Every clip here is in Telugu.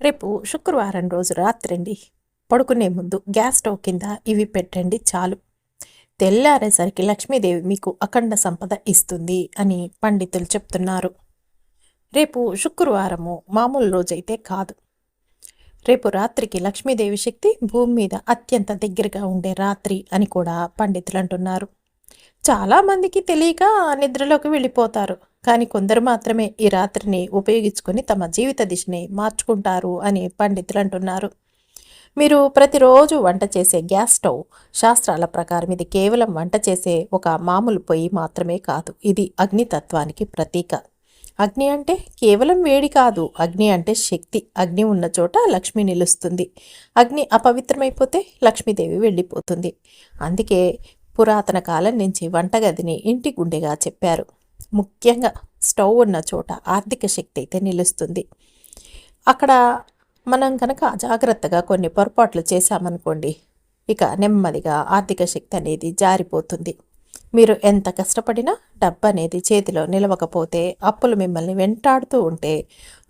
రేపు శుక్రవారం రోజు రాత్రండి. పడుకునే ముందు గ్యాస్ స్టవ్ కింద ఇవి పెట్టండి చాలు. తెల్లారేసరికి లక్ష్మీదేవి మీకు అఖండ సంపద ఇస్తుంది అని పండితులు చెప్తున్నారు. రేపు శుక్రవారము మామూలు రోజైతే కాదు. రేపు రాత్రికి లక్ష్మీదేవి శక్తి భూమి మీద అత్యంత దగ్గరగా ఉండే రాత్రి అని కూడా పండితులు అంటున్నారు. చాలామందికి తెలియక నిద్రలోకి వెళ్ళిపోతారు. కానీ కొందరు మాత్రమే ఈ రాత్రిని ఉపయోగించుకొని తమ జీవిత దిశని మార్చుకుంటారు అని పండితులు అంటున్నారు. మీరు ప్రతిరోజు వంట చేసే గ్యాస్ స్టవ్ శాస్త్రాల ప్రకారం ఇది కేవలం వంట చేసే ఒక మామూలు పొయ్యి మాత్రమే కాదు. ఇది అగ్నితత్వానికి ప్రతీక. అగ్ని అంటే కేవలం వేడి కాదు. అగ్ని అంటే శక్తి. అగ్ని ఉన్న చోట లక్ష్మి నిలుస్తుంది. అగ్ని అపవిత్రమైపోతే లక్ష్మీదేవి వెళ్ళిపోతుంది. అందుకే పురాతన కాలం నుంచి వంటగదిని ఇంటి గుండెగా చెప్పారు. ముఖ్యంగా స్టవ్ ఉన్న చోట ఆర్థిక శక్తి అయితే నిలుస్తుంది. అక్కడ మనం కనుక అజాగ్రత్తగా కొన్ని పొరపాట్లు చేశామనుకోండి ఇక నెమ్మదిగా ఆర్థిక శక్తి అనేది జారిపోతుంది. మీరు ఎంత కష్టపడినా డబ్బు అనేది చేతిలో నిలవకపోతే అప్పులు మిమ్మల్ని వెంటాడుతూ ఉంటే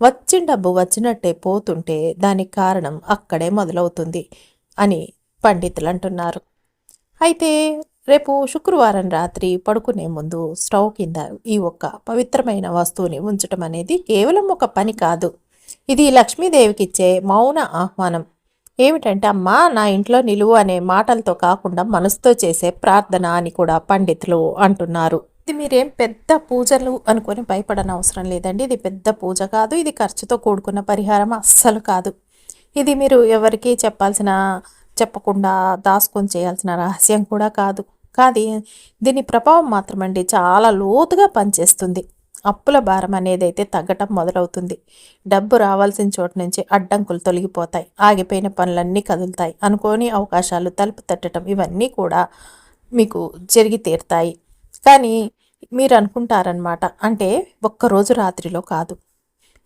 వచ్చిన డబ్బు వచ్చినట్టే పోతుంటే దానికి కారణం అక్కడే మొదలవుతుంది అని పండితులు అంటున్నారు. అయితే రేపు శుక్రవారం రాత్రి పడుకునే ముందు స్టవ్ కింద ఈ ఒక్క పవిత్రమైన వస్తువుని ఉంచటం అనేది కేవలం ఒక పని కాదు. ఇది లక్ష్మీదేవికి ఇచ్చే మౌన ఆహ్వానం. ఏమిటంటే అమ్మా నా ఇంట్లో నిలువు అనే మాటలతో కాకుండా మనసుతో చేసే ప్రార్థన అని కూడా పండితులు అంటున్నారు. ఇది మీరేం పెద్ద పూజలు అనుకొని భయపడనవసరం అవసరం లేదండి. ఇది పెద్ద పూజ కాదు. ఇది ఖర్చుతో కూడుకున్న పరిహారం అస్సలు కాదు. ఇది మీరు ఎవరికీ చెప్పాల్సిన చెప్పకుండా దాసుకొని చేయాల్సిన రహస్యం కూడా కాదు. కానీ దీని ప్రభావం మాత్రమండి చాలా లోతుగా పనిచేస్తుంది. అప్పుల భారం అనేది అయితే తగ్గటం మొదలవుతుంది. డబ్బు రావాల్సిన చోటు నుంచి అడ్డంకులు తొలగిపోతాయి. ఆగిపోయిన పనులన్నీ కదులుతాయి. అనుకోని అవకాశాలు తలుపు తట్టడం ఇవన్నీ కూడా మీకు జరిగి తీరుతాయి. కానీ మీరు అనుకుంటారనమాట అంటే ఒక్కరోజు రాత్రిలో కాదు.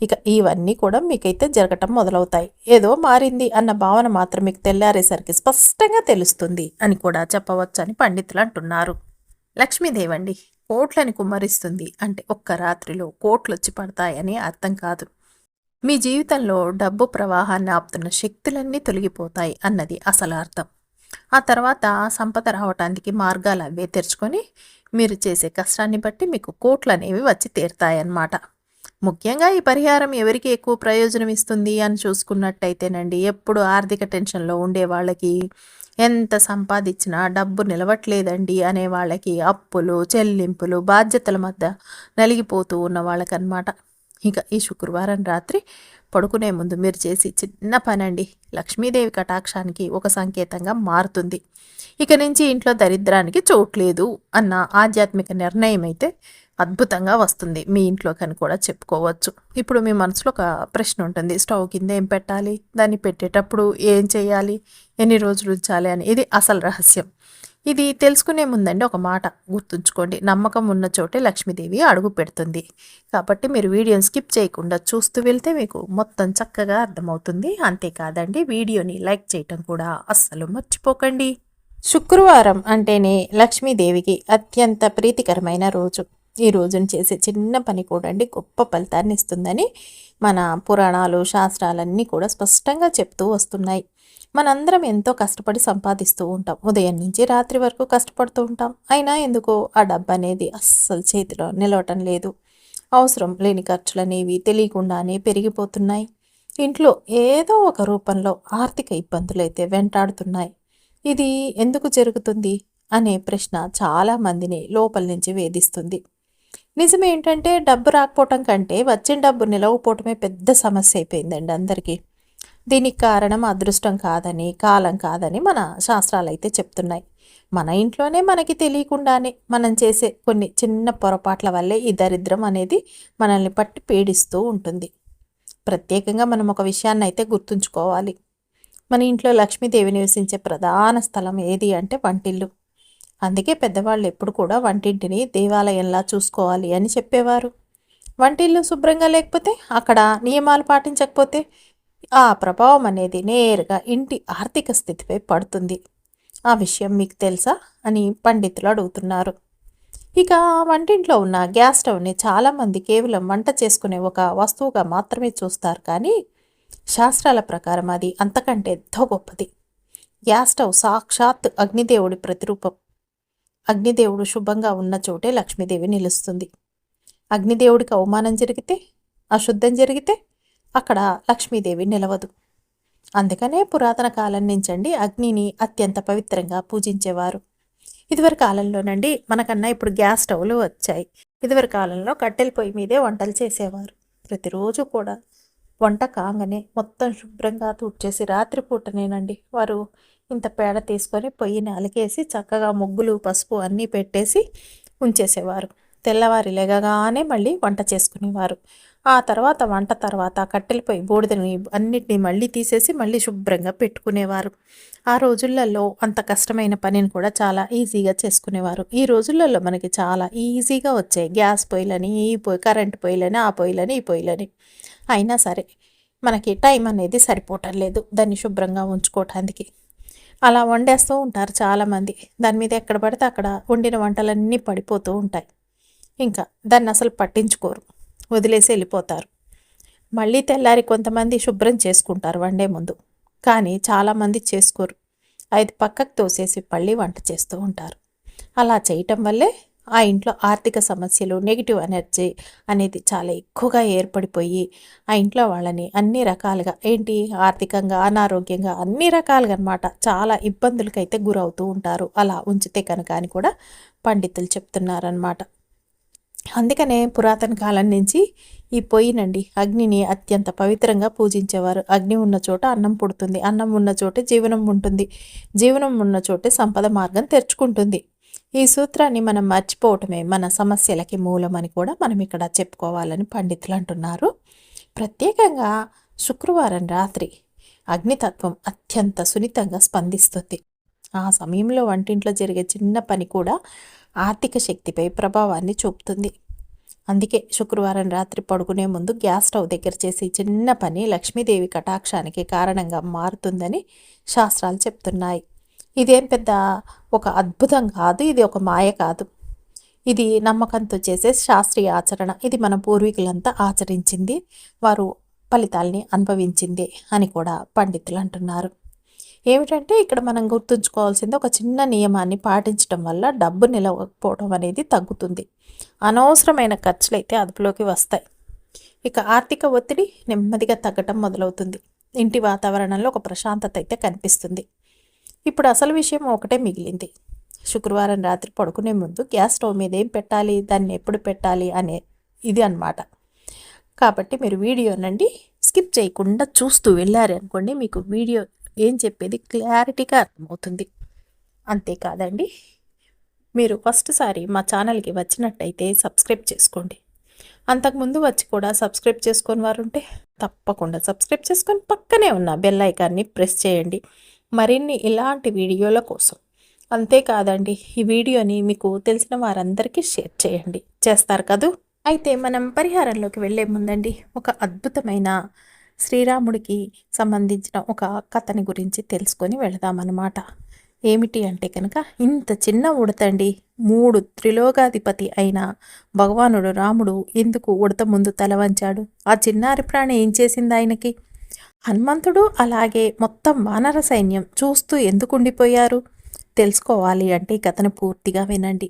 ఇక ఇవన్నీ కూడా మీకైతే జరగటం మొదలవుతాయి. ఏదో మారింది అన్న భావన మాత్రం మీకు తెల్లారేసరికి స్పష్టంగా తెలుస్తుంది అని కూడా చెప్పవచ్చని పండితులు అంటున్నారు. లక్ష్మీదేవండి కోట్లని కుమ్మరిస్తుంది అంటే ఒక్క రాత్రిలో కోట్లు వచ్చి పడతాయని అర్థం కాదు. మీ జీవితంలో డబ్బు ప్రవాహాన్ని ఆపుతున్న శక్తులన్నీ తొలగిపోతాయి అన్నది అసలు అర్థం. ఆ తర్వాత సంపద రావటానికి మార్గాలు అవే తెరుచుకొని మీరు చేసే కష్టాన్ని బట్టి మీకు కోట్లు అనేవి వచ్చి తీరుతాయన్నమాట. ముఖ్యంగా ఈ పరిహారం ఎవరికి ఎక్కువ ప్రయోజనం ఇస్తుంది అని చూసుకున్నట్టయితేనండి ఎప్పుడు ఆర్థిక టెన్షన్లో ఉండే వాళ్ళకి ఎంత సంపాదించినా డబ్బు నిలవట్లేదండి అనే వాళ్ళకి అప్పులు చెల్లింపులు బాధ్యతల మధ్య నలిగిపోతూ ఉన్న వాళ్ళకన్నమాట. ఇక ఈ శుక్రవారం రాత్రి పడుకునే ముందు మీరు చేసి చిన్న పనండి. లక్ష్మీదేవి కటాక్షానికి ఒక సంకేతంగా మారుతుంది. ఇక నుంచి ఇంట్లో దరిద్రానికి చోట్లేదు అన్న ఆధ్యాత్మిక నిర్ణయం అయితే అద్భుతంగా వస్తుంది. మీ ఇంట్లోకి అని కూడా చెప్పుకోవచ్చు. ఇప్పుడు మీ మనసులో ఒక ప్రశ్న ఉంటుంది. స్టవ్ కింద ఏం పెట్టాలి? దాన్ని పెట్టేటప్పుడు ఏం చేయాలి? ఎన్ని రోజులు ఉంచాలి అని. ఇది అసలు రహస్యం. ఇది తెలుసుకునే ముందండి ఒక మాట గుర్తుంచుకోండి. నమ్మకం ఉన్న చోటే లక్ష్మీదేవి అడుగు పెడుతుంది. కాబట్టి మీరు వీడియోని స్కిప్ చేయకుండా చూస్తూ వెళ్తే మీకు మొత్తం చక్కగా అర్థమవుతుంది. అంతేకాదండి వీడియోని లైక్ చేయటం కూడా అస్సలు మర్చిపోకండి. శుక్రవారం అంటేనే లక్ష్మీదేవికి అత్యంత ప్రీతికరమైన రోజు. ఈ రోజున చేసే చిన్న పని కూడా అండి గొప్ప ఫలితాన్ని ఇస్తుందని మన పురాణాలు శాస్త్రాలన్నీ కూడా స్పష్టంగా చెప్తూ వస్తున్నాయి. మనందరం ఎంతో కష్టపడి సంపాదిస్తూ ఉంటాం. ఉదయం నుంచి రాత్రి వరకు కష్టపడుతూ ఉంటాం. అయినా ఎందుకో ఆ డబ్బు అనేది అస్సలు చేతిలో నిలవటం లేదు. అవసరం లేని ఖర్చులు అనేవి తెలియకుండానే పెరిగిపోతున్నాయి. ఇంట్లో ఏదో ఒక రూపంలో ఆర్థిక ఇబ్బందులు అయితే వెంటాడుతున్నాయి. ఇది ఎందుకు జరుగుతుంది? అనే ప్రశ్న చాలామందిని లోపల నుంచి వేధిస్తుంది. నిజం ఏంటంటే డబ్బు రాకపోవటం కంటే వచ్చిన డబ్బు నిలవకపోవటమే పెద్ద సమస్య అయిపోయిందండి అందరికీ. దీనికి కారణం అదృష్టం కాదని కాలం కాదని మన శాస్త్రాలు అయితే చెప్తున్నాయి. మన ఇంట్లోనే మనకి తెలియకుండానే మనం చేసే కొన్ని చిన్న పొరపాట్ల వల్లే ఈ దరిద్రం అనేది మనల్ని పట్టి పీడిస్తూ ఉంటుంది. ప్రత్యేకంగా మనం ఒక విషయాన్ని అయితే గుర్తుంచుకోవాలి. మన ఇంట్లో లక్ష్మీదేవి నివసించే ప్రధాన స్థలం ఏది అంటే వంటిల్లు. అందుకే పెద్దవాళ్ళు ఎప్పుడు కూడా వంటింటిని దేవాలయంలా చూసుకోవాలి అని చెప్పేవారు. వంటిల్లు శుభ్రంగా లేకపోతే అక్కడ నియమాలు పాటించకపోతే ఆ ప్రభావం అనేది నేరుగా ఇంటి ఆర్థిక స్థితిపై పడుతుంది. ఆ విషయం మీకు తెలుసా? అని పండితులు అడుగుతున్నారు. ఇక వంటింట్లో ఉన్న గ్యాస్ స్టవ్ని చాలామంది కేవలం వంట చేసుకునే ఒక వస్తువుగా మాత్రమే చూస్తారు కానీ శాస్త్రాల ప్రకారం అది అంతకంటే ఎంతో గొప్పది. గ్యాస్ స్టవ్ సాక్షాత్ అగ్నిదేవుడి ప్రతిరూపం. అగ్నిదేవుడు శుభంగా ఉన్న చోటే లక్ష్మీదేవి నిలుస్తుంది. అగ్నిదేవుడికి అవమానం జరిగితే అశుద్ధం జరిగితే అక్కడ లక్ష్మీదేవి నిలవదు. అందుకనే పురాతన కాలం నుంచండి అగ్నిని అత్యంత పవిత్రంగా పూజించేవారు. ఇదివరి కాలంలోనండి మనకన్నా ఇప్పుడు గ్యాస్ స్టవ్లు వచ్చాయి. ఇదివరి కాలంలో కట్టెల పొయ్యి మీదే వంటలు చేసేవారు. ప్రతిరోజు కూడా వంట కాగానే మొత్తం శుభ్రంగా తూడ్చేసి రాత్రిపూటనేనండి వారు ఇంత పేడ తీసుకొని పొయ్యిని అలికేసి చక్కగా ముగ్గులు పసుపు అన్నీ పెట్టేసి ఉంచేసేవారు. తెల్లవారి లెగగానే మళ్ళీ వంట చేసుకునేవారు. ఆ తర్వాత వంట తర్వాత కట్టెల పొయ్యి బూడిదని అన్నిటిని మళ్ళీ తీసేసి మళ్ళీ శుభ్రంగా పెట్టుకునేవారు. ఆ రోజులలో అంత కష్టమైన పనిని కూడా చాలా ఈజీగా చేసుకునేవారు. ఈ రోజులలో మనకి చాలా ఈజీగా వచ్చాయి. గ్యాస్ పొయ్యిలని ఈ పొయ్యి కరెంట్ పొయ్యిలని ఆ పొయ్యిలని ఈ పొయ్యిలని. అయినా సరే మనకి టైం అనేది సరిపోవటం లేదు. దాన్ని శుభ్రంగా ఉంచుకోవటానికి. అలా వండేస్తూ ఉంటారు చాలామంది. దాని మీద ఎక్కడ పడితే అక్కడ వండిన వంటలన్నీ పడిపోతూ ఉంటాయి. ఇంకా దాన్ని అసలు పట్టించుకోరు. వదిలేసి వెళ్ళిపోతారు. మళ్ళీ తెల్లారి కొంతమంది శుభ్రం చేసుకుంటారు వండే ముందు. కానీ చాలామంది చేసుకోరు. అది పక్కకు తోసేసి మళ్ళీ వంట చేస్తూ ఉంటారు. అలా చేయటం వల్లే ఆ ఇంట్లో ఆర్థిక సమస్యలు నెగిటివ్ ఎనర్జీ అనేది చాలా ఎక్కువగా ఏర్పడిపోయి ఆ ఇంట్లో వాళ్ళని అన్ని రకాలుగా ఏంటి? ఆర్థికంగా అనారోగ్యంగా అన్ని రకాలుగా అనమాట చాలా ఇబ్బందులకైతే గురవుతూ ఉంటారు. అలా ఉంచితే కనుక అని కూడా పండితులు చెప్తున్నారనమాట. అందుకనే పురాతన కాలం నుంచి ఈ పొయ్యినండి అగ్నిని అత్యంత పవిత్రంగా పూజించేవారు. అగ్ని ఉన్న చోట అన్నం పుడుతుంది. అన్నం ఉన్న చోటే జీవనం ఉంటుంది. జీవనం ఉన్న చోటే సంపద మార్గం తెరుచుకుంటుంది. ఈ సూత్రాన్ని మనం మర్చిపోవటమే మన సమస్యలకి మూలమని కూడా మనం ఇక్కడ చెప్పుకోవాలని పండితులు అంటున్నారు. ప్రత్యేకంగా శుక్రవారం రాత్రి అగ్నితత్వం అత్యంత సున్నితంగా స్పందిస్తుంది. ఆ సమయంలో వంటింట్లో జరిగే చిన్న పని కూడా ఆర్థిక శక్తిపై ప్రభావాన్ని చూపుతుంది. అందుకే శుక్రవారం రాత్రి పడుకునే ముందు గ్యాస్ స్టవ్ దగ్గర చేసే చిన్న పని లక్ష్మీదేవి కటాక్షానికి కారణంగా మారుతుందని శాస్త్రాలు చెప్తున్నాయి. ఇదేం పెద్ద ఒక అద్భుతం కాదు ఇది ఒక మాయ కాదు. ఇది నమ్మకంతో చేసే శాస్త్రీయ ఆచరణ. ఇది మన పూర్వీకులంతా ఆచరించింది వారు ఫలితాల్ని అనుభవించింది అని కూడా పండితులు అంటున్నారు. ఏమిటంటే ఇక్కడ మనం గుర్తుంచుకోవాల్సింది ఒక చిన్న నియమాన్ని పాటించడం వల్ల డబ్బు నిలవకపోవడం అనేది తగ్గుతుంది. అనవసరమైన ఖర్చులు అయితే అదుపులోకి వస్తాయి. ఇక ఆర్థిక ఒత్తిడి నెమ్మదిగా తగ్గటం మొదలవుతుంది. ఇంటి వాతావరణంలో ఒక ప్రశాంతత అయితే కనిపిస్తుంది. ఇప్పుడు అసలు విషయం ఒకటే మిగిలింది. శుక్రవారం రాత్రి పడుకునే ముందు గ్యాస్ స్టవ్ మీద ఏం పెట్టాలి? దాన్ని ఎప్పుడు పెట్టాలి? అనే ఇది అనమాట కాబట్టి మీరు వీడియోనండి స్కిప్ చేయకుండా చూస్తూ వెళ్ళారు అనుకోండి మీకు వీడియో ఏం చెప్పేది క్లారిటీగా అర్థమవుతుంది. అంతేకాదండి మీరు ఫస్ట్ సారి మా ఛానల్కి వచ్చినట్టయితే సబ్స్క్రైబ్ చేసుకోండి. అంతకుముందు వచ్చి కూడా సబ్స్క్రైబ్ చేసుకొని వారు ఉంటే తప్పకుండా సబ్స్క్రైబ్ చేసుకొని పక్కనే ఉన్న బెల్ ఐకాన్ని ప్రెస్ చేయండి. మరిన్ని ఇలాంటి వీడియోల కోసం. అంతేకాదండి ఈ వీడియోని మీకు తెలిసిన వారందరికీ షేర్ చేయండి. చేస్తారు కదూ? అయితే మనం పరిహారంలోకి వెళ్ళే ముందండి ఒక అద్భుతమైన శ్రీరాముడికి సంబంధించిన ఒక కథని గురించి తెలుసుకొని వెళదామన్నమాట. ఏమిటి అంటే కనుక ఇంత చిన్న ఉడతండి. మూడు త్రిలోకాధిపతి అయిన భగవానుడు రాముడు ఎందుకు ఉడత ముందు తల వంచాడు ఆ చిన్నారి ప్రాణి ఏం చేసింది ఆయనకి? హనుమంతుడు అలాగే మొత్తం వానర సైన్యం చూస్తూ ఎందుకు ఉండిపోయారు తెలుసుకోవాలి అంటే కథను పూర్తిగా వినండి.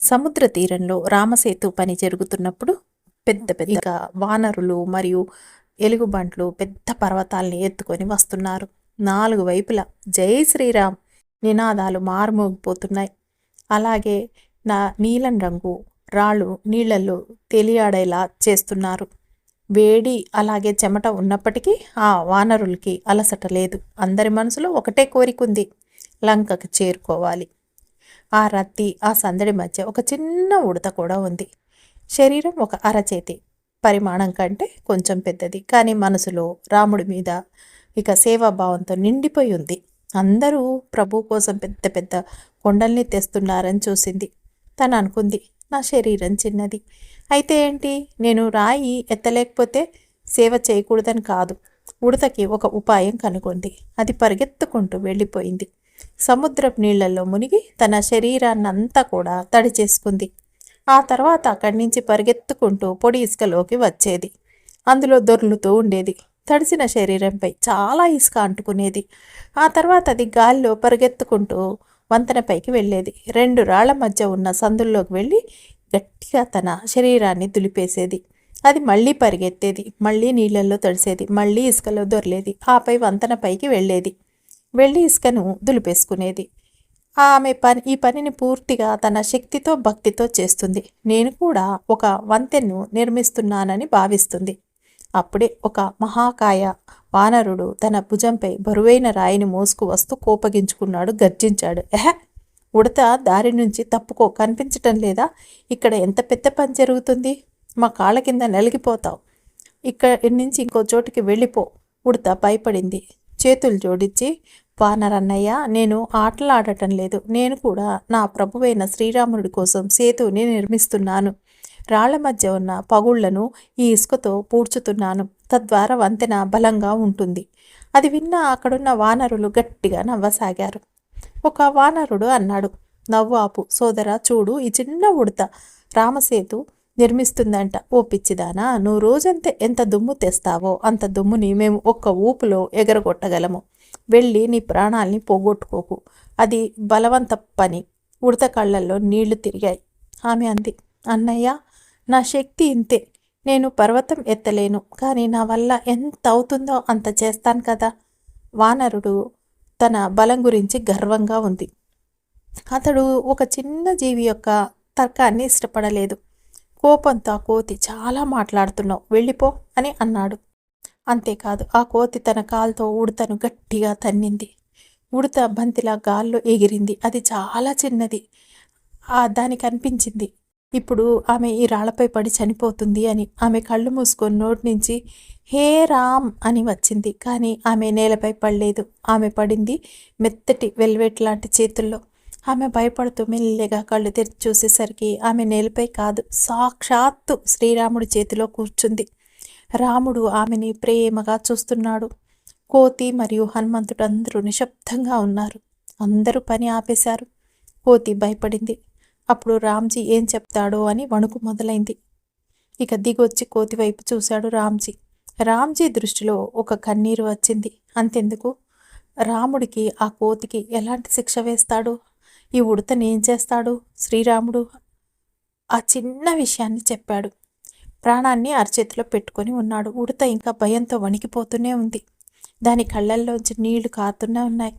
సముద్ర తీరంలో రామసేతు పని జరుగుతున్నప్పుడు పెద్ద పెద్ద వానరులు మరియు ఎలుగుబంట్లు పెద్ద పర్వతాల్ని ఎత్తుకొని వస్తున్నారు. నాలుగు వైపులా జై శ్రీరామ్ నినాదాలు మారుమోగిపోతున్నాయి. అలాగే నా నీలం రంగు రాళ్ళు నీళ్ళలో తెలియాడేలా చేస్తున్నారు. వేడి అలాగే చెమట ఉన్నప్పటికీ ఆ వానరులకి అలసట లేదు. అందరి మనసులో ఒకటే కోరికుంది లంకకు చేరుకోవాలి. ఆ రత్తి ఆ సందడి మధ్య ఒక చిన్న ఉడత కూడా ఉంది. శరీరం ఒక అరచేతి. పరిమాణం కంటే కొంచెం పెద్దది. కానీ మనసులో రాముడి మీద ఇక సేవాభావంతో నిండిపోయి ఉంది. అందరూ ప్రభు కోసం పెద్ద పెద్ద కొండల్ని తెస్తున్నారని చూసింది. తను అనుకుంది నా శరీరం చిన్నది. అయితే ఏంటి? నేను రాయి ఎత్తలేకపోతే సేవ చేయకూడదని కాదు. ఉడతకి ఒక ఉపాయం కనుగొంది. అది పరిగెత్తుకుంటూ వెళ్ళిపోయింది. సముద్రపు నీళ్ళలో మునిగి తన శరీరాన్నంతా కూడా తడి చేసుకుంది. ఆ తర్వాత అక్కడి నుంచి పరిగెత్తుకుంటూ పొడి ఇసుకలోకి వచ్చేది. అందులో దొర్లుతూ ఉండేది. తడిసిన శరీరంపై చాలా ఇసుక అంటుకునేది. ఆ తర్వాత అది గాలిలో పరిగెత్తుకుంటూ వంతెనపైకి వెళ్ళేది. రెండు రాళ్ళ మధ్య ఉన్న సందుల్లోకి వెళ్ళి గట్టిగా తన శరీరాన్ని దులిపేసేది. అది మళ్ళీ పరిగెత్తేది మళ్ళీ నీళ్ళల్లో తడిసేది మళ్ళీ ఇసుకలో దొరలేది ఆపై వంతెన పైకి వెళ్ళేది. వెళ్ళి ఇసుకను దులిపేసుకునేది. ఆమె పని ఈ పనిని పూర్తిగా తన శక్తితో భక్తితో చేస్తుంది. నేను కూడా ఒక వంతెన్ను నిర్మిస్తున్నానని భావిస్తుంది. అప్పుడే ఒక మహాకాయ వానరుడు తన భుజంపై బరువైన రాయిని మోసుకు వస్తూ కోపగించుకున్నాడు గర్జించాడు. ఎహ ఉడత దారి నుంచి తప్పుకో కనిపించటం లేదా? ఇక్కడ ఎంత పెద్ద పని జరుగుతుంది? మా కాళ్ళ కింద నలిగిపోతావు. ఇక్కడ నుంచి ఇంకో చోటికి వెళ్ళిపో. ఉడత భయపడింది. చేతులు జోడించి వానరన్నయ్య నేను ఆటలాడటం లేదు. నేను కూడా నా ప్రభువైన శ్రీరాముడి కోసం సేతువుని నిర్మిస్తున్నాను. రాళ్ళ మధ్య ఉన్న పగుళ్ళను ఈ ఇసుకతో పూడ్చుతున్నాను. తద్వారా వంతెన బలంగా ఉంటుంది. అది విన్న అక్కడున్న వానరులు గట్టిగా నవ్వసాగారు. ఒక వానరుడు అన్నాడు. నవ్వు ఆపు సోదర చూడు ఈ చిన్న ఉడత రామసేతు నిర్మిస్తుందంట. ఓ పిచ్చిదానా నువ్వు రోజంతా ఎంత దుమ్ము తెస్తావో అంత దుమ్ముని మేము ఒక్క ఊపులో ఎగరగొట్టగలము. వెళ్ళి నీ ప్రాణాల్ని పోగొట్టుకోకు. అది బలవంత పని. ఉడత కళ్ళల్లో నీళ్ళు తిరిగాయి. ఆమె అంది. అన్నయ్య నా శక్తి ఇంతే. నేను పర్వతం ఎత్తలేను. కానీ నా వల్ల ఎంత అవుతుందో అంత చేస్తాను కదా. వానరుడు తన బలం గురించి గర్వంగా ఉంది. అతడు ఒక చిన్న జీవి యొక్క తర్కాన్ని ఇష్టపడలేదు. కోపంతో ఆ కోతి చాలా మాట్లాడుతున్నావు వెళ్ళిపో అని అన్నాడు. అంతేకాదు ఆ కోతి తన కాలుతో ఉడతను గట్టిగా తన్నింది. ఉడత బంతిలా గాల్లో ఎగిరింది. అది చాలా చిన్నది. ఆ దానికి అనిపించింది. ఇప్పుడు ఆమె ఈ రాళ్ళపై పడి చనిపోతుంది అని ఆమె కళ్ళు మూసుకొని నోటి నుంచి హే రామ్ అని వచ్చింది. కానీ ఆమె నేలపై పడలేదు. ఆమె పడింది మెత్తటి వెల్వెట్ లాంటి చేతుల్లో. ఆమె భయపడుతూ మెల్లగా కళ్ళు తెరిచి చూసేసరికి ఆమె నేలపై కాదు సాక్షాత్తు శ్రీరాముడి చేతిలో కూర్చుంది. రాముడు ఆమెని ప్రేమగా చూస్తున్నాడు. కోతి మరియు హనుమంతుడు అందరూ నిశ్శబ్దంగా ఉన్నారు. అందరూ పని ఆపేశారు. కోతి భయపడింది. అప్పుడు రామ్జీ ఏం చెప్తాడో అని వణుకు మొదలైంది. ఇక దిగొచ్చి కోతి వైపు చూశాడు రామ్జీ. రామ్జీ దృష్టిలో ఒక కన్నీరు వచ్చింది. అంతెందుకు? రాముడికి ఆ కోతికి ఎలాంటి శిక్ష వేస్తాడు? ఈ ఉడతనేం ఏం చేస్తాడు? శ్రీరాముడు? ఆ చిన్న విషయాన్ని చెప్పాడు. ప్రాణాన్ని అరచేతిలో పెట్టుకొని ఉన్నాడు. ఉడత ఇంకా భయంతో వణికిపోతూనే ఉంది. దాని కళ్ళల్లోంచి నీళ్ళు కారుతూనే ఉన్నాయి.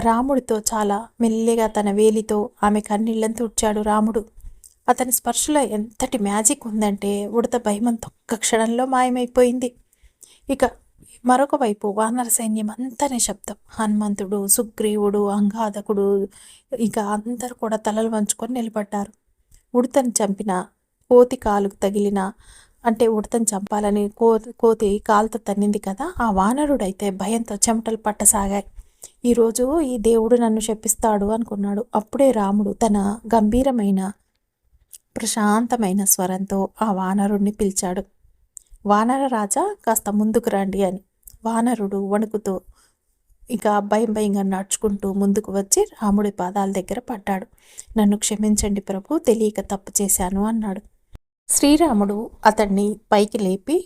రాముడితో చాలా మెల్లిగా తన వేలితో ఆమె కన్నీళ్ళని తుడ్చాడు రాముడు. అతని స్పర్శలో ఎంతటి మ్యాజిక్ ఉందంటే ఉడత భయమంత ఒక్క క్షణంలో మాయమైపోయింది. ఇక మరొక వైపు వానర సైన్యం అంతా నిశ్శబ్దం హనుమంతుడు సుగ్రీవుడు అంగాధకుడు ఇక అందరు కూడా తలలు వంచుకొని నిలబడ్డారు. ఉడతను చంపిన కోతి కాలుకు తగిలిన అంటే ఉడతను చంపాలని కో కోతి కాలుతో తన్నింది కదా ఆ వానరుడైతే భయంతో చెమటలు పట్టసాగాయి. ఈరోజు ఈ దేవుడు నన్ను శపిస్తాడు అనుకున్నాడు. అప్పుడే రాముడు తన గంభీరమైన ప్రశాంతమైన స్వరంతో ఆ వానరుణ్ణి పిలిచాడు. వానర రాజా కాస్త ముందుకు రండి అని. వానరుడు వణుకుతో ఇక భయం భయంగా నడుచుకుంటూ ముందుకు వచ్చి రాముడి పాదాల దగ్గర పడ్డాడు. నన్ను క్షమించండి ప్రభు తెలియక తప్పు చేశాను అన్నాడు. శ్రీరాముడు అతన్ని పైకి లేపి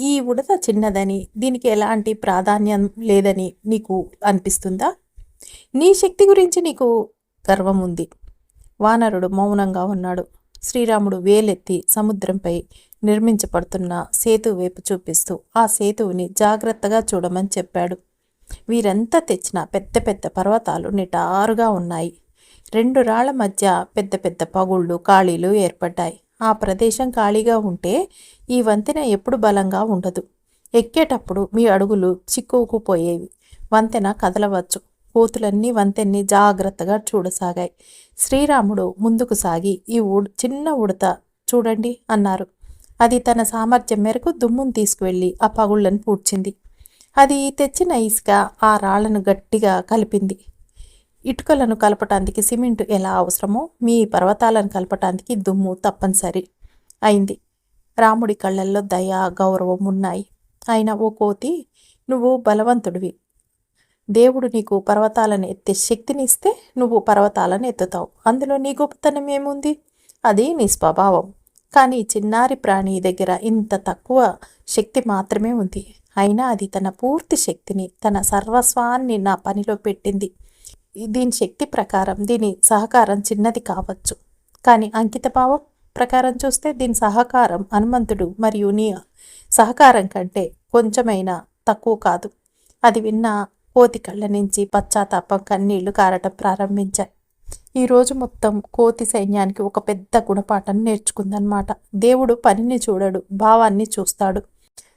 ఈ ఉడత చిన్నదని దీనికి ఎలాంటి ప్రాధాన్యం లేదని నీకు అనిపిస్తుందా? నీ శక్తి గురించి నీకు గర్వం ఉంది వానరుడు మౌనంగా ఉన్నాడు. శ్రీరాముడు వేలెత్తి సముద్రంపై నిర్మించబడుతున్న సేతు వైపు చూపిస్తూ ఆ సేతువుని జాగ్రత్తగా చూడమని చెప్పాడు. వీరంతా తెచ్చిన పెద్ద పెద్ద పర్వతాలు నిటారుగా ఉన్నాయి. రెండు రాళ్ళ మధ్య పెద్ద పెద్ద పగుళ్ళు ఖాళీలు ఏర్పడ్డాయి. ఆ ప్రదేశం ఖాళీగా ఉంటే ఈ వంతెన ఎప్పుడు బలంగా ఉండదు. ఎక్కేటప్పుడు మీ అడుగులు చిక్కుకుపోయేవి వంతెన కదలవచ్చు. కోతులన్నీ వంతెన్ని జాగ్రత్తగా చూడసాగాయి. శ్రీరాముడు ముందుకు సాగి ఈ ఉడ్ చిన్న ఉడత చూడండి అన్నారు. అది తన సామర్థ్యం మేరకు దుమ్మును తీసుకువెళ్ళి ఆ పగుళ్ళను పూడ్చింది. అది తెచ్చిన ఇసుక ఆ రాళ్ళను గట్టిగా కలిపింది. ఇటుకలను కలపటానికి సిమెంట్ ఎలా అవసరమో మీ పర్వతాలను కలపటానికి దుమ్ము తప్పనిసరి అయింది. రాముడి కళ్ళల్లో దయ గౌరవం ఉన్నాయి. ఆయన ఓ కోతి నువ్వు బలవంతుడివి. దేవుడు నీకు పర్వతాలను ఎత్తే శక్తిని ఇస్తే నువ్వు పర్వతాలను ఎత్తుతావు. అందులో నీ గొప్పతనం ఏముంది? అది నీ స్వభావం. కానీ చిన్నారి ప్రాణి దగ్గర ఇంత తక్కువ శక్తి మాత్రమే ఉంది. అయినా అది తన పూర్తి శక్తిని తన సర్వస్వాన్ని నా పనిలో పెట్టింది. దీని శక్తి ప్రకారం దీని సహకారం చిన్నది కావచ్చు. కానీ అంకితభావం? ప్రకారం చూస్తే దీని సహకారం హనుమంతుడు మరియు నీ సహకారం కంటే కొంచెమైనా తక్కువ కాదు. అది విన్న కోతి కళ్ళ నుంచి పశ్చాత్తాపం కన్నీళ్ళు కారటం ప్రారంభించాయి. ఈరోజు మొత్తం కోతి సైన్యానికి ఒక పెద్ద గుణపాఠం నేర్చుకుందనమాట దేవుడు పనిని చూడడు భావాన్ని చూస్తాడు.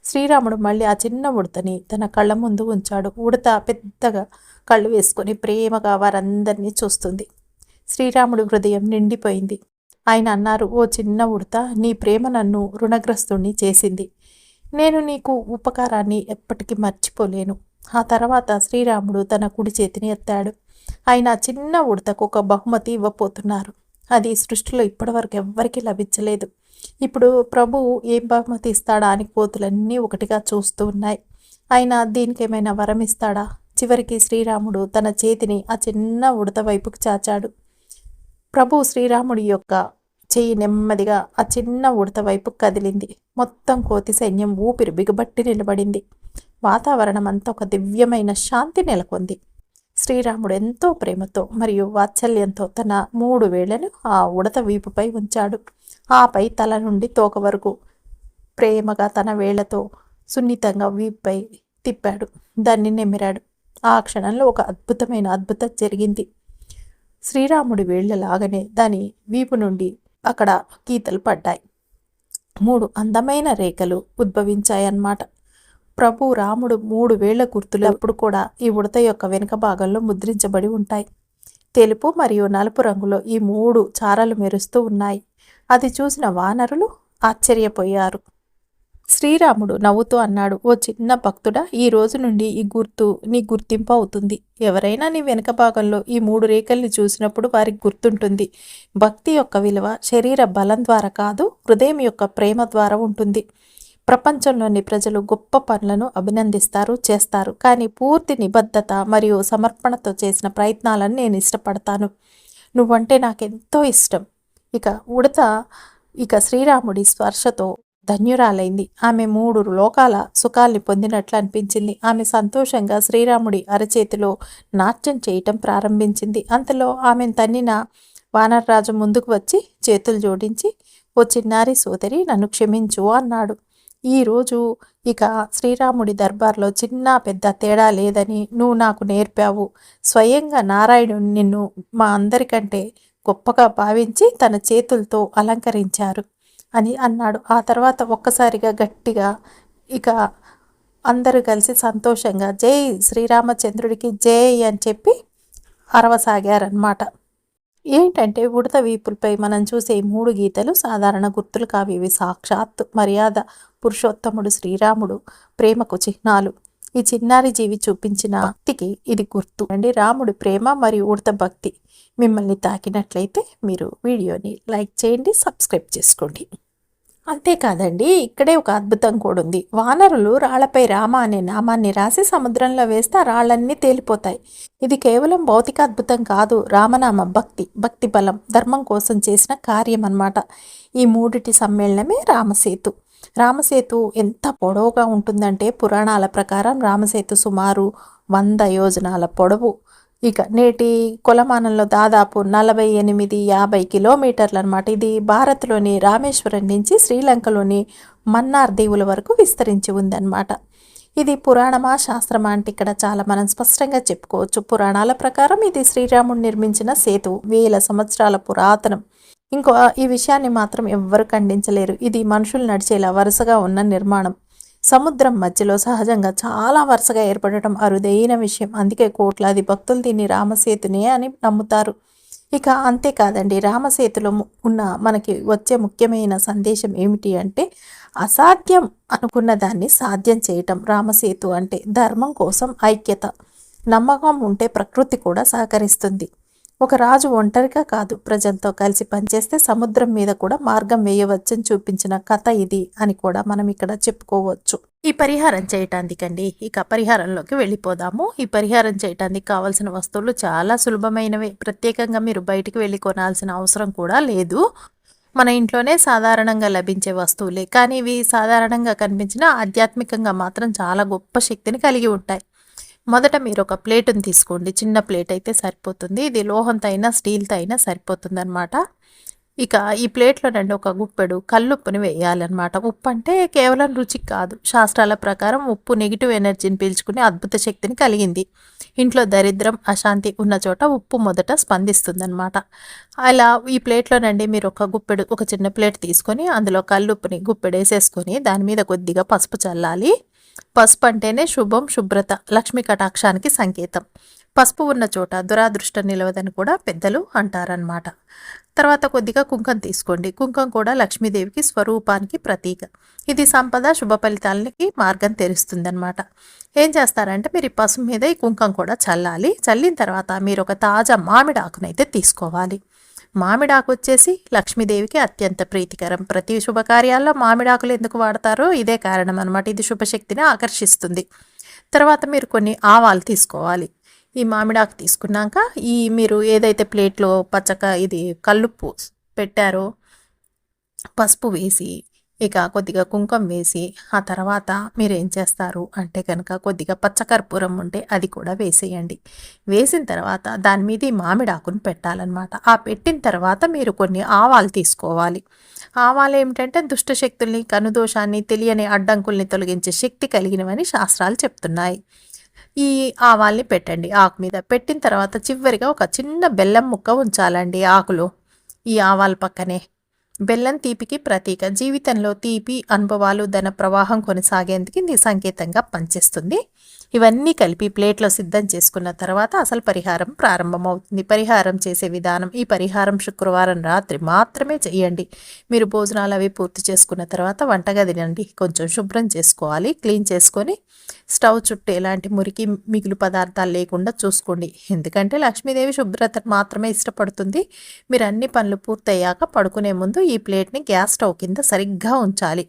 శ్రీరాముడు మళ్ళీ ఆ చిన్న ఉడతని తన కళ్ళ ముందు ఉంచాడు. ఉడత పెద్దగా కళ్ళు వేసుకొని ప్రేమగా వారందరినీ చూస్తుంది. శ్రీరాముడు హృదయం నిండిపోయింది. ఆయన అన్నారు ఓ చిన్న ఉడత నీ ప్రేమ నన్ను రుణగ్రస్తుణ్ణి చేసింది. నేను నీకు ఉపకారాన్ని ఎప్పటికీ మర్చిపోలేను. ఆ తర్వాత శ్రీరాముడు తన కుడి చేతిని ఎత్తాడు. ఆయన చిన్న ఉడతకు ఒక బహుమతి ఇవ్వబోతున్నారు. అది సృష్టిలో ఇప్పటివరకు ఎవ్వరికీ లభించలేదు. ఇప్పుడు ప్రభువు ఏం బహుమతి ఇస్తాడా అని కోతులన్నీ ఒకటిగా చూస్తూ ఉన్నాయి. ఆయన దీనికి ఏమైనా వరం ఇస్తాడా? చివరికి శ్రీరాముడు తన చేతిని ఆ చిన్న ఉడత వైపుకు చాచాడు. ప్రభు శ్రీరాముడి యొక్క చెయ్యి నెమ్మదిగా ఆ చిన్న ఉడత వైపు కదిలింది. మొత్తం కోతి సైన్యం ఊపిరి బిగబట్టి నిలబడింది. వాతావరణం అంతా ఒక దివ్యమైన శాంతి నెలకొంది. శ్రీరాముడు ఎంతో ప్రేమతో మరియు వాత్సల్యంతో తన మూడు వేళ్ళను ఆ ఉడత వీపుపై ఉంచాడు. ఆపై తల నుండి తోక వరకు ప్రేమగా తన వేళ్ళతో సున్నితంగా వీపుపై తిప్పాడు. దాన్ని నెమిరాడు ఆ క్షణంలో ఒక అద్భుతమైన అద్భుతం జరిగింది. శ్రీరాముడి వేళ్ళలాగనే దాని వీపు నుండి అక్కడ గీతలు పడ్డాయి. మూడు అందమైన రేఖలు ఉద్భవించాయన్నమాట. ప్రభు రాముడు మూడు వేళ్ళ గుర్తులు అప్పుడు కూడా ఈ ఉడత యొక్క వెనుక భాగంలో ముద్రించబడి ఉంటాయి. తెలుపు మరియు నలుపు రంగులో ఈ మూడు చారలు మెరుస్తూ ఉన్నాయి. అది చూసిన వానరులు ఆశ్చర్యపోయారు. శ్రీరాముడు నవ్వుతూ అన్నాడు ఓ చిన్న భక్తుడా ఈ రోజు నుండి ఈ గుర్తు నీ గుర్తింపు అవుతుంది. ఎవరైనా నీ వెనుక భాగంలో ఈ మూడు రేఖల్ని చూసినప్పుడు వారికి గుర్తుంటుంది. భక్తి యొక్క విలువ శరీర బలం ద్వారా కాదు హృదయం యొక్క ప్రేమ ద్వారా ఉంటుంది. ప్రపంచంలోని ప్రజలు గొప్ప పనులను అభినందిస్తారు చేస్తారు. కానీ పూర్తి నిబద్ధత మరియు సమర్పణతో చేసిన ప్రయత్నాలను నేను ఇష్టపడతాను. నువ్వంటే నాకెంతో ఇష్టం. ఇక ఉడత ఇక శ్రీరాముడి స్పర్శతో ధన్యురాలైంది. ఆమె మూడు లోకాల సుఖాల్ని పొందినట్లు అనిపించింది ఆమె సంతోషంగా శ్రీరాముడి అరచేతిలో నాట్యం చేయటం ప్రారంభించింది. అంతలో ఆమెను తన్నిన వానర్రాజు ముందుకు వచ్చి చేతులు జోడించి ఓ చిన్నారి సోదరి నన్ను క్షమించు అన్నాడు. ఈరోజు ఇక శ్రీరాముడి దర్బార్లో చిన్న పెద్ద తేడా లేదని నువ్వు నాకు నేర్పావు. స్వయంగా నారాయణుడు నిన్ను మా అందరికంటే గొప్పగా భావించి తన చేతులతో అలంకరించారు. అని అన్నాడు. ఆ తర్వాత ఒక్కసారిగా గట్టిగా ఇక అందరూ కలిసి సంతోషంగా జై శ్రీరామచంద్రుడికి జై అని చెప్పి అరవసాగారనమాట ఏంటంటే ఉడత వీపులపై మనం చూసే మూడు గీతలు సాధారణ గుర్తులు కావి. ఇవి సాక్షాత్ మర్యాద పురుషోత్తముడు శ్రీరాముడు ప్రేమకు చిహ్నాలు. ఈ చిన్నారి జీవి చూపించిన భక్తికి ఇది గుర్తు. అండి రాముడు ప్రేమ మరియు ఉడత భక్తి మిమ్మల్ని తాకినట్లయితే మీరు వీడియోని లైక్ చేయండి సబ్స్క్రైబ్ చేసుకోండి. అంతేకాదండి ఇక్కడే ఒక అద్భుతం కూడా ఉంది. వానరులు రాళ్ళపై రామ అనే నామాన్ని రాసి సముద్రంలో వేస్తే ఆ రాళ్ళన్నీ తేలిపోతాయి. ఇది కేవలం భౌతిక అద్భుతం కాదు రామనామ భక్తి భక్తి బలం ధర్మం కోసం చేసిన కార్యం అన్నమాట ఈ మూడిటి సమ్మేళనమే రామసేతు. రామసేతు ఎంత పొడవుగా ఉంటుందంటే పురాణాల ప్రకారం రామసేతు సుమారు వంద యోజనాల పొడవు. ఇక నేటి కొలమానంలో దాదాపు నలభై ఎనిమిది యాభై కిలోమీటర్లు అనమాట ఇది భారత్లోని రామేశ్వరం నుంచి శ్రీలంకలోని మన్నార్ దీవుల వరకు విస్తరించి ఉందన్నమాట. ఇది పురాణమా శాస్త్రమా అంటే ఇక్కడ చాలా మనం స్పష్టంగా చెప్పుకోవచ్చు. పురాణాల ప్రకారం ఇది శ్రీరాముడు నిర్మించిన సేతు వేల సంవత్సరాల పురాతనం. ఇంకో ఈ విషయాన్ని మాత్రం ఎవ్వరు ఖండించలేరు. ఇది మనుషులు నడిచేలా వరుసగా ఉన్న నిర్మాణం. సముద్రం మధ్యలో సహజంగా చాలా వరుసగా ఏర్పడటం అరుదైన విషయం. అందుకే కోట్లాది భక్తులు దీన్ని రామసేతునే అని నమ్ముతారు. ఇక అంతేకాదండి రామసేతులో ఉన్న మనకి వచ్చే ముఖ్యమైన సందేశం ఏమిటి అంటే అసాధ్యం అనుకున్న దాన్ని సాధ్యం చేయటం రామసేతు అంటే ధర్మం కోసం ఐక్యత. నమ్మకం ఉంటే ప్రకృతి కూడా సహకరిస్తుంది. ఒక రాజు ఒంటరిగా కాదు. ప్రజలతో కలిసి పనిచేస్తే సముద్రం మీద కూడా మార్గం వేయవచ్చని చూపించిన కథ ఇది అని కూడా మనం ఇక్కడ చెప్పుకోవచ్చు. ఈ పరిహారం చేయటానికండి. ఇక పరిహారంలోకి వెళ్ళిపోదాము. ఈ పరిహారం చేయటానికి కావాల్సిన వస్తువులు చాలా సులభమైనవే. ప్రత్యేకంగా మీరు బయటికి వెళ్ళి కొనాల్సిన అవసరం కూడా లేదు. మన ఇంట్లోనే సాధారణంగా లభించే వస్తువులే. కానీ ఇవి సాధారణంగా కనిపించిన ఆధ్యాత్మికంగా మాత్రం చాలా గొప్ప శక్తిని కలిగి ఉంటాయి. మొదట మీరు ఒక ప్లేట్ని తీసుకోండి. చిన్న ప్లేట్ అయితే సరిపోతుంది. ఇది లోహంతో అయినా స్టీల్తో అయినా సరిపోతుంది అనమాట ఇక ఈ ప్లేట్లోనండి ఒక గుప్పెడు కల్లుప్పుని వేయాలన్నమాట. ఉప్పు అంటే కేవలం రుచికి కాదు శాస్త్రాల ప్రకారం ఉప్పు నెగిటివ్ ఎనర్జీని పీల్చుకునే అద్భుత శక్తిని కలిగింది. ఇంట్లో దరిద్రం అశాంతి ఉన్న చోట ఉప్పు మొదట స్పందిస్తుందన్నమాట. అలా ఈ ప్లేట్లోనండి మీరు ఒక గుప్పెడు ఒక చిన్న ప్లేట్ తీసుకొని అందులో కల్లుప్పుని గుప్పెడు వేసేసుకొని దాని మీద కొద్దిగా పసుపు చల్లాలి. పసుపు అంటేనే శుభం శుభ్రత లక్ష్మీ కటాక్షానికి సంకేతం. పసుపు ఉన్న చోట దురాదృష్టం నిలవదని కూడా పెద్దలు అంటారనమాట తర్వాత కొద్దిగా కుంకం తీసుకోండి. కుంకం కూడా లక్ష్మీదేవికి స్వరూపానికి ప్రతీక. ఇది సంపద శుభ ఫలితాలకి మార్గం తెరుస్తుందనమాట ఏం చేస్తారంటే మీరు ఈ పసుపు మీద ఈ కుంకం కూడా చల్లాలి. చల్లిన తర్వాత మీరు ఒక తాజా మామిడి ఆకునైతే తీసుకోవాలి. మామిడాకు వచ్చేసి లక్ష్మీదేవికి అత్యంత ప్రీతికరం. ప్రతి శుభకార్యాల్లో మామిడాకులు ఎందుకు వాడతారో ఇదే కారణం అనమాట ఇది శుభశక్తిని ఆకర్షిస్తుంది. తర్వాత మీరు కొన్ని ఆవాలు తీసుకోవాలి. ఈ మామిడాకు తీసుకున్నాక ఈ మీరు ఏదైతే ప్లేట్లో పచ్చక ఇది కల్లుప్పు పెట్టారో పసుపు వేసి ఇక కొద్దిగా కుంకుమ వేసి ఆ తర్వాత మీరు ఏం చేస్తారు అంటే కనుక కొద్దిగా పచ్చకర్పూరం ఉంటే అది కూడా వేసేయండి. వేసిన తర్వాత దాని మీద ఈ మామిడాకును పెట్టాలన్నమాట. ఆ పెట్టిన తర్వాత మీరు కొన్ని ఆవాలు తీసుకోవాలి. ఆవాలు ఏమిటంటే దుష్టశక్తుల్ని కనుదోషాన్ని తెలియని అడ్డంకుల్ని తొలగించే శక్తి కలిగినవని శాస్త్రాలు చెప్తున్నాయి. ఈ ఆవాల్ని పెట్టండి. ఆకు మీద పెట్టిన తర్వాత చివరిగా ఒక చిన్న బెల్లం ముక్క ఉంచాలండి ఆకులో. ఈ ఆవాల పక్కనే బెల్లం తీపికి ప్రతీక. జీవితంలో తీపి అనుభవాలు ధన ప్రవాహం కొనసాగేందుకు ఇది సంకేతంగా పనిచేస్తుంది. ఇవన్నీ కలిపి ప్లేట్లో సిద్ధం చేసుకున్న తర్వాత అసలు పరిహారం ప్రారంభమవుతుంది. పరిహారం చేసే విధానం ఈ పరిహారం శుక్రవారం రాత్రి మాత్రమే చేయండి. మీరు భోజనాలు అవి పూర్తి చేసుకున్న తర్వాత వంటగదినండి కొంచెం శుభ్రం చేసుకోవాలి. క్లీన్ చేసుకొని స్టవ్ చుట్టూ ఎలాంటి మురికి మిగులు పదార్థాలు లేకుండా చూసుకోండి. ఎందుకంటే లక్ష్మీదేవి శుభ్రత మాత్రమే ఇష్టపడుతుంది. మీరు అన్ని పనులు పూర్తయ్యాక పడుకునే ముందు ఈ ప్లేట్ని గ్యాస్ స్టవ్ కింద సరిగ్గా ఉంచాలి.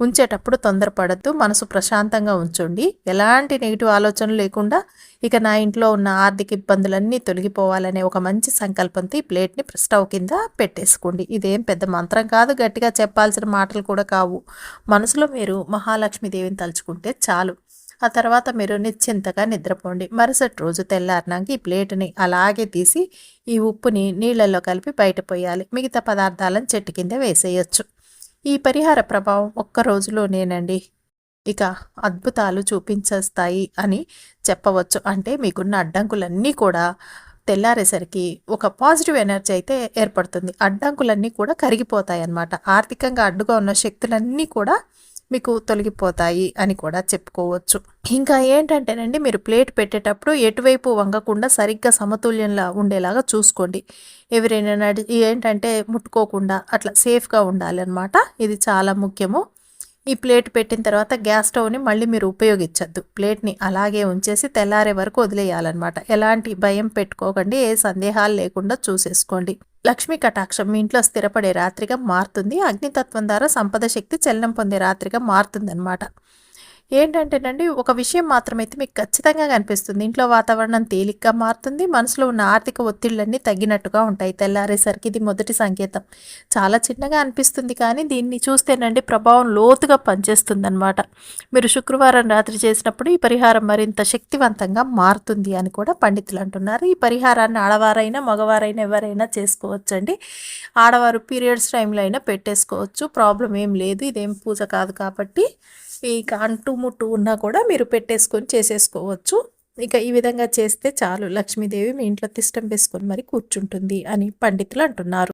ఉంచేటప్పుడు తొందరపడద్దు మనసు ప్రశాంతంగా ఉంచండి. ఎలాంటి నెగిటివ్ ఆలోచనలు లేకుండా ఇక నా ఇంట్లో ఉన్న ఆర్థిక ఇబ్బందులన్నీ తొలగిపోవాలనే ఒక మంచి సంకల్పంతో ఈ ప్లేట్ని స్టవ్ కింద పెట్టేసుకోండి. ఇదేం పెద్ద మంత్రం కాదు గట్టిగా చెప్పాల్సిన మాటలు కూడా కావు. మనసులో మీరు మహాలక్ష్మీదేవిని తలుచుకుంటే చాలు. ఆ తర్వాత మీరు నిశ్చింతగా నిద్రపోండి. మరుసటి రోజు తెల్లారినాక ఈ ప్లేటుని అలాగే తీసి ఈ ఉప్పుని నీళ్ళల్లో కలిపి బయట పోయాలి. మిగతా పదార్థాలను చెట్టు కింద వేసేయచ్చు. ఈ పరిహార ప్రభావం ఒక్క రోజులోనేనండి. ఇక అద్భుతాలు చూపించేస్తాయి అని చెప్పవచ్చు. అంటే మీకున్న అడ్డంకులన్నీ కూడా తెల్లారేసరికి ఒక పాజిటివ్ ఎనర్జీ అయితే ఏర్పడుతుంది. అడ్డంకులన్నీ కూడా కరిగిపోతాయి అన్నమాట ఆర్థికంగా అడ్డుగా ఉన్న శక్తులన్నీ కూడా మీకు తొలగిపోతాయి అని కూడా చెప్పుకోవచ్చు. ఇంకా ఏంటంటేనండి మీరు ప్లేట్ పెట్టేటప్పుడు ఎటువైపు వంగకుండా సరిగ్గా సమతుల్యంలో ఉండేలాగా చూసుకోండి. ఎవరైనా నడి ఏంటంటే ముట్టుకోకుండా అట్లా సేఫ్గా ఉండాలన్నమాట. ఇది చాలా ముఖ్యము. ఈ ప్లేట్ పెట్టిన తర్వాత గ్యాస్ స్టవ్ని మళ్ళీ మీరు ఉపయోగించద్దు. ప్లేట్ని అలాగే ఉంచేసి తెల్లారే వరకు వదిలేయాలన్నమాట. ఎలాంటి భయం పెట్టుకోకండి ఏ సందేహాలు లేకుండా చూసేసుకోండి. లక్ష్మీ కటాక్షం మీ ఇంట్లో స్థిరపడే రాత్రిగా మారుతుంది. అగ్నితత్వం ద్వారా సంపద శక్తి చలనం పొందే రాత్రిగా మారుతుందన్నమాట. ఏంటంటేనండి ఒక విషయం మాత్రమైతే మీకు ఖచ్చితంగా కనిపిస్తుంది. ఇంట్లో వాతావరణం తేలిగ్గా మారుతుంది మనసులో ఉన్న ఆర్థిక ఒత్తిళ్ళన్నీ తగ్గినట్టుగా ఉంటాయి. తెల్లారేసరికి ఇది మొదటి సంకేతం. చాలా చిన్నగా అనిపిస్తుంది కానీ దీన్ని చూస్తేనండి ప్రభావం లోతుగా పనిచేస్తుంది అనమాట మీరు శుక్రవారం రాత్రి చేసినప్పుడు ఈ పరిహారం మరింత శక్తివంతంగా మారుతుంది అని కూడా పండితులు అంటున్నారు. ఈ పరిహారాన్ని ఆడవారైనా మగవారైనా ఎవరైనా చేసుకోవచ్చండి. ఆడవారు పీరియడ్స్ టైంలో అయినా పెట్టేసుకోవచ్చు. ప్రాబ్లం ఏం లేదు. ఇదేం పూజ కాదు కాబట్టి ఇక అంటు ముట్టు ఉన్నా కూడా మీరు పెట్టేసుకొని చేసేసుకోవచ్చు. ఇక ఈ విధంగా చేస్తే చాలు లక్ష్మీదేవి మీ ఇంట్లో తిష్టం వేసుకొని మరి కూర్చుంటుంది అని పండితులు అంటున్నారు.